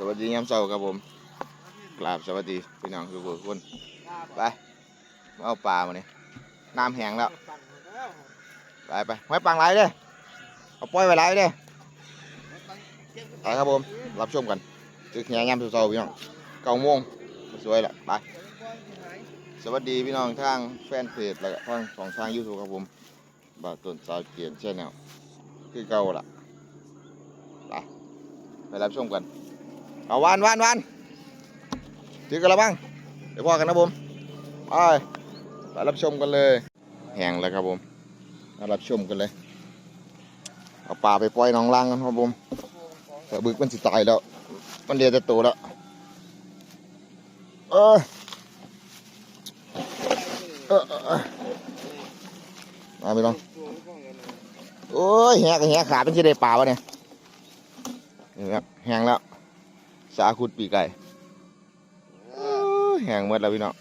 สวัสดียามเช้าครับผมกราบสวัสดีพี่น้องทุกคนไปมาเอาปลามาเนี่ยน้ำแห้งแล้วไปไปไว้ปังไรเลยเอาปล่อยไว้ไรเลยไปครับผมรับชมกันตึกแหงยามเช้าพี่น้องเก้าโมงสวยละไปสวัสดีพี่น้องทางแฟนเพจแล้วก็ทางสองทางยูทูบครับผมบาต้นสาวเกียนแชนแนลคือเก่าละไปไปรับชมกัน เอาวานวานวานถือกันแล้วบ้างเดี๋ยวพอกันนะผมไปไปรับชมกันเลยแห้งแล้วครับผมมารับชมกันเลยเอาปลาไปปล่อยน้องล่างกันครับผมแต่บึกมันสิตายแล้ว มันเรียจะโตแล้วเออเออเออเออมาไม่ต้องโอ้ยแหกแหกขาเป็นสิได้ปลาวะเนี่ยนี่ครับแหงแล้ว สาคุดปีไก่โอ้ยแห้งหมดแล้วพี่น้อง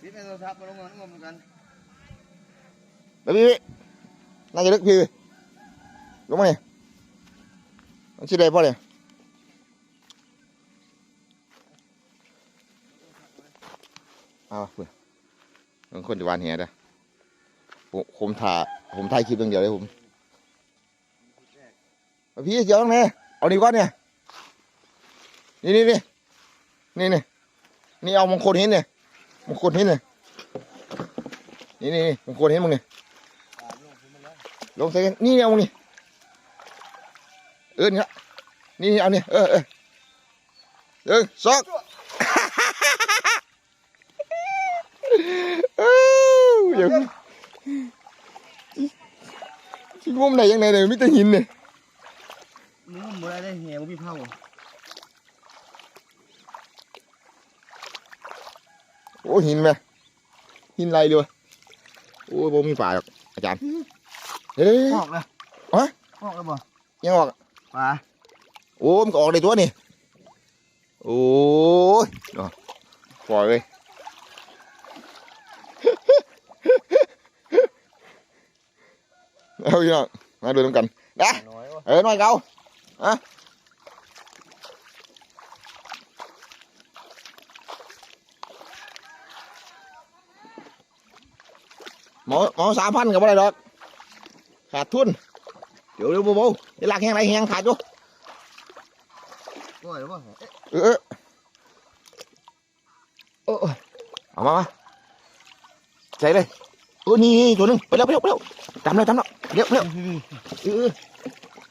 พี่เป็นโทรศัพท์มาลงเงินงมกันแล้วพี่พี่น่าจะลึกพี่ลงมาเนี่ยมันชิได้พ่อเนี่ยเอาเพื่อนบางคนจะวานเหียเด้อผมผมถ่ายผมถ่ายคลิปอย่างเดียวเลยผมเอาพี่เจียวตรงนี้เอาดีกว่าเนี่ย นี่นี่นี่นี่นี่นี่เอามงคลหินเนี่ยมงคลหินเนี่ยนี่นี่นี่มงคลหินมึงเนี่ยลงใส่กันนี่เอานี่เออเนี่ยนี่เอาเนี่ยเออเออหนึ่งสองเอ้าเดี๋ยวที่งมไหนยังไงเนี่ยมิตรหินเนี่ยมึงมือได้เหี้ยมึงพี่เผา โอ้หินไหมหินไรเลยวะโอ้ยผมมีฝ่าหรอกอาจารย์เฮ้ยออกเลยฮะออกเลยบ่ยังออกปลาโอ้มันก็ออกในตัวนี่โอ้ยเนาะปล่อยเลยเอาพี่น้องมาดูน้ำกันนะน้อยวะเออหน่อยเกาอะ หมอหมอสามพันกับอะไรดอกขาดทุนเดี๋ยวเดี๋ยวโบโบเดี๋ยวลากแห้งไรแห้งขาดอยู่ปล่อยหรือเปล่าเอ๊ะเออเออเออเอามามาใส่เลยโอ้นี่ตัวหนึงไปแล้วไปแล้วไปแล้วจำแล้วจำแล้วเร็วเร็วเออเออ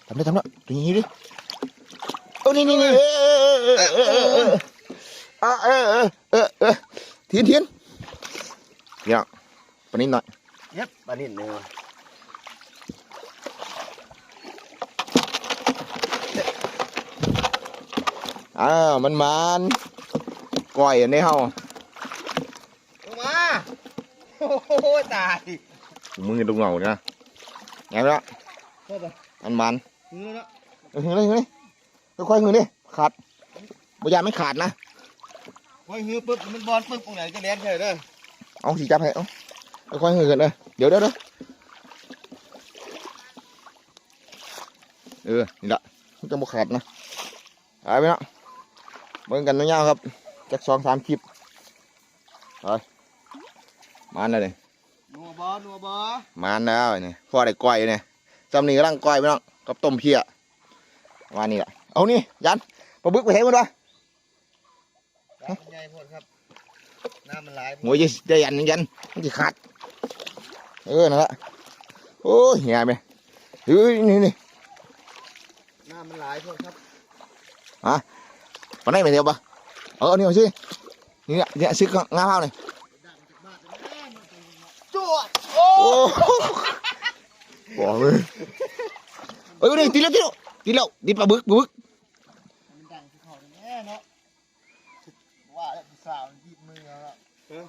จำแล้วจำแล้วตัวนี้ดิโอ้นี่นี่นี่เออเออเออเออเออเออเออเออเออเทียนเทียนเดี๋ยวปนิดหน่อย เย็บปลานิ่นเลยวะอ้าวมันมันก้อยอันนี้เฮาลงมาโอ้โหตายมึงเห็นตรงเหงาเนี่ยไงไปละโทษเลยมันมันมือแล้วเออเฮ้ยเฮ้ยค่อยๆเงยดิขาดบอยาไม่ขาดนะไว้ฮือปึ๊บมันบอลปึ๊บตรงไหนจะแดนเฉยเลยเอาสีจับให้เอา ค่อยๆเงยกันเลยเดี๋ยวเดี๋ยวเดี๋ยวเออ นี่ละมันจะบ่ขาดนะไปไหมเนาะเบิ่งกันยาวๆครับจักสองสามคลิปไปมาแล้วเนี่ยนัวบอนัวบอมาแล้วเนี่ยพ่อได้ก้อยเนี่ยจำนี่กำลังก้อยไปเนาะกับต้มเพี้ยมานี่แหละเอานี่ยันปลาบึกไปเห็นมันวะน้ำมันใหญ่พอดครับน้ำมันไหลายหัวจะจะยันยันมันจะขาด เออนั่นแหละโอ้ยเหี้ยไปเฮ้ยนี่นี่น้ำมันไหลายพอดครับปานไหนไปเดียวปะเออเอานี่เอาสินี่เนี่ยเนี่ยซื้องาเผาหน่อยจั่วโอ้บอกเลยเอ้ยนี่ตีแล้วตีแล้วตีแล้วตีปลาบึกปลาบึกมันดังที่เขาแน่เนาะว่าแล้วผู้สาวหยิบมือเอาละเออ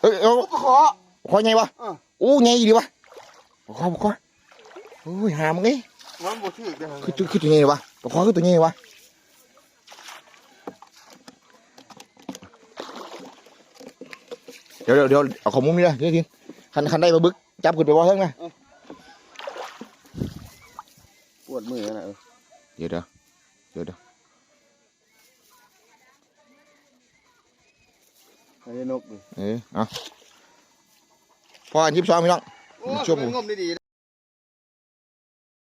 เอ้ยเอาขอคอยไงวะอะโอ้ไงดีวะบอกคอบอกคอโอ้ยหามึงไงมันบ่ถือเด้อคือตัวคือตัวไงวะบอกคอคือตัวไงวะเดี๋ยวเดี๋ยวเดี๋ยวเอาของมุมนี่เลยเดี๋ยวทีคันคันได้ปลาบึกจับขึ้นไปบ่เทิงนะปวดมือนะเออเดี๋ยวเดี๋ยวเดี๋ยวเดี๋ยว ไอ้นกเลยเออเอาพออันยิบสองพี่น้อง โอ้ชั่วโมงงมดีๆ